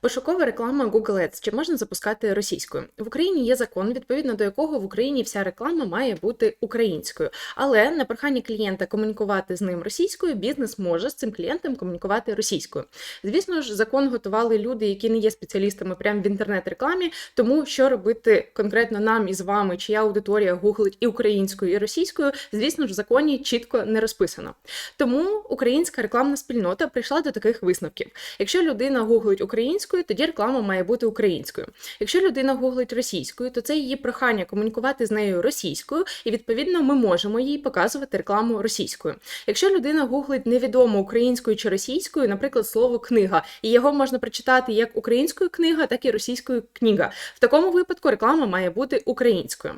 Пошукова реклама Google Ads чи можна запускати російською? В Україні є закон, відповідно до якого в Україні вся реклама має бути українською. Але на прохання клієнта комунікувати з ним російською, бізнес може з цим клієнтом комунікувати російською. Звісно ж, закон готували люди, які не є спеціалістами прямо в інтернет-рекламі. Тому що робити конкретно нам із вами, чия аудиторія гуглить і українською, і російською, звісно ж, в законі чітко не розписано. Тому українська рекламна спільнота прийшла до таких висновків. Якщо людина гуглить українською, тоді реклама має бути українською. Якщо людина гуглить російською, то це її прохання комунікувати з нею російською, і відповідно ми можемо їй показувати рекламу російською. Якщо людина гуглить невідомо українською чи російською, наприклад, слово книга, і його можна прочитати як українською книга, так і російською книга. В такому випадку реклама має бути українською.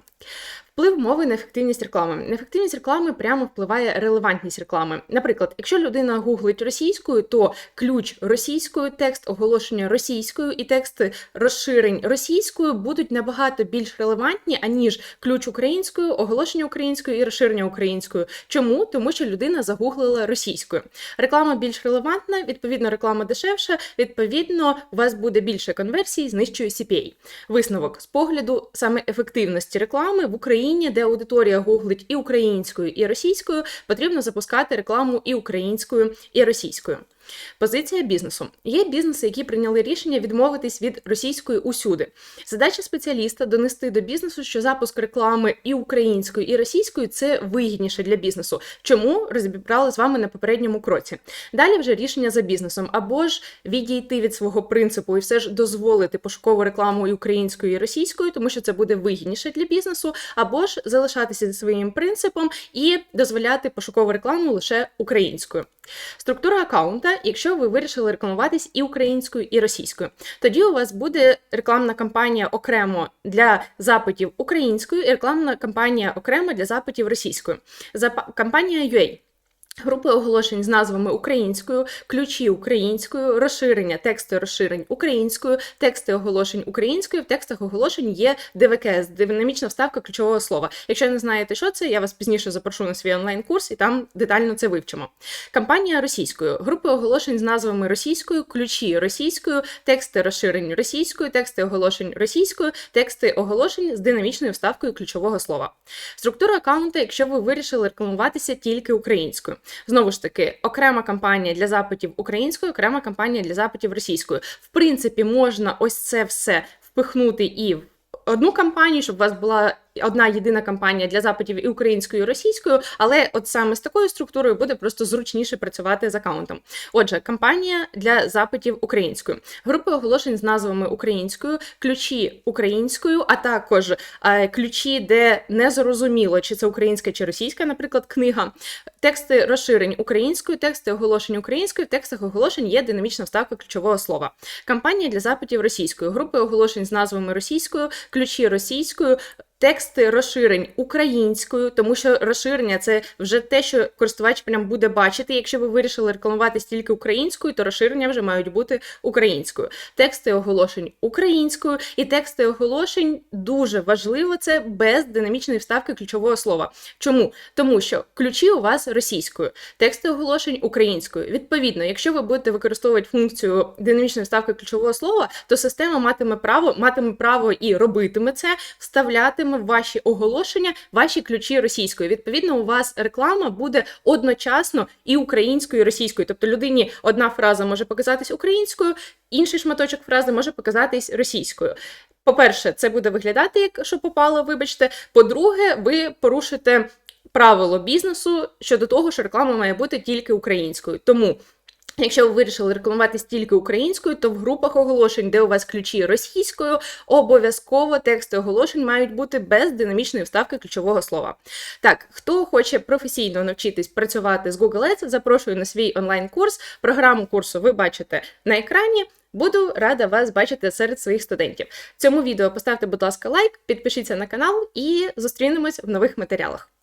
Вплив мови на ефективність реклами. На ефективність реклами прямо впливає релевантність реклами. Наприклад, якщо людина гуглить російською, то ключ російською, текст оголошення російською і текст розширень російською будуть набагато більш релевантні, аніж ключ українською, оголошення українською і розширення українською. Чому? Тому що людина загуглила російською. Реклама більш релевантна, відповідно, реклама дешевша. Відповідно, у вас буде більше конверсій з нижчою CPA. Висновок з погляду саме ефективності реклами в Україні. Україні, де аудиторія гуглить і українською, і російською, потрібно запускати рекламу і українською, і російською. Позиція бізнесу. Є бізнеси, які прийняли рішення відмовитись від російської усюди. Задача спеціаліста донести до бізнесу, що запуск реклами і українською, і російською це вигідніше для бізнесу. Чому розібрали з вами на попередньому кроці? Далі вже рішення за бізнесом, або ж відійти від свого принципу і все ж дозволити пошукову рекламу і українською і російською, тому що це буде вигідніше для бізнесу, або ж залишатися зі своїм принципом і дозволяти пошукову рекламу лише українською. Структура аккаунта, якщо ви вирішили рекламуватись і українською, і російською, тоді у вас буде рекламна кампанія окремо для запитів українською, і рекламна кампанія окремо для запитів російською. За кампанія UA. Групи оголошень з назвами українською, ключі українською, розширення, тексти розширень українською, тексти оголошень українською. В текстах оголошень є ДВКС, динамічна вставка ключового слова. Якщо не знаєте, що це, я вас пізніше запрошу на свій онлайн-курс і там детально це вивчимо. Кампанія російською, групи оголошень з назвами російською, ключі російською, тексти розширень російською, тексти оголошень російською, тексти оголошень з динамічною вставкою ключового слова. Структура аккаунта, якщо ви вирішили рекламуватися тільки українською. Знову ж таки, окрема кампанія для запитів українською, окрема кампанія для запитів російською. В принципі, можна ось це все впихнути і в одну кампанію, щоб у вас була одна єдина кампанія для запитів і українською, і російською, але от саме з такою структурою буде просто зручніше працювати з аккаунтом. Отже, кампанія для запитів українською, групи оголошень з назвами українською, ключі українською, а також е, ключі, де не зрозуміло, чи це українська чи російська, наприклад, книга, тексти розширень українською, тексти оголошень українською, в текстах оголошень є динамічна вставка ключового слова. Кампанія для запитів російською, групи оголошень з назвами російською, ключі російською. Тексти розширень українською, тому що розширення це вже те, що користувач прям буде бачити. Якщо ви вирішили рекламувати тільки українською, то розширення вже мають бути українською. Тексти оголошень українською, і тексти оголошень дуже важливо це без динамічної вставки ключового слова. Чому? Тому що ключі у вас російською, тексти оголошень українською. Відповідно, якщо ви будете використовувати функцію динамічної вставки ключового слова, то система матиме право, матиме право і робитиме це, вставлятиме в ваші оголошення, ваші ключі російською. Відповідно, у вас реклама буде одночасно і українською, і російською. Тобто людині одна фраза може показатись українською, інший шматочок фрази може показатись російською. По-перше, це буде виглядати як що попало, вибачте. По-друге, ви порушите правило бізнесу щодо того, що реклама має бути тільки українською. Тому. Якщо ви вирішили рекламуватись тільки українською, то в групах оголошень, де у вас ключі російською, обов'язково тексти оголошень мають бути без динамічної вставки ключового слова. Так, хто хоче професійно навчитись працювати з Google Ads, запрошую на свій онлайн-курс. Програму курсу ви бачите на екрані. Буду рада вас бачити серед своїх студентів. Цьому відео поставте, будь ласка, лайк, підпишіться на канал і зустрінемось в нових матеріалах.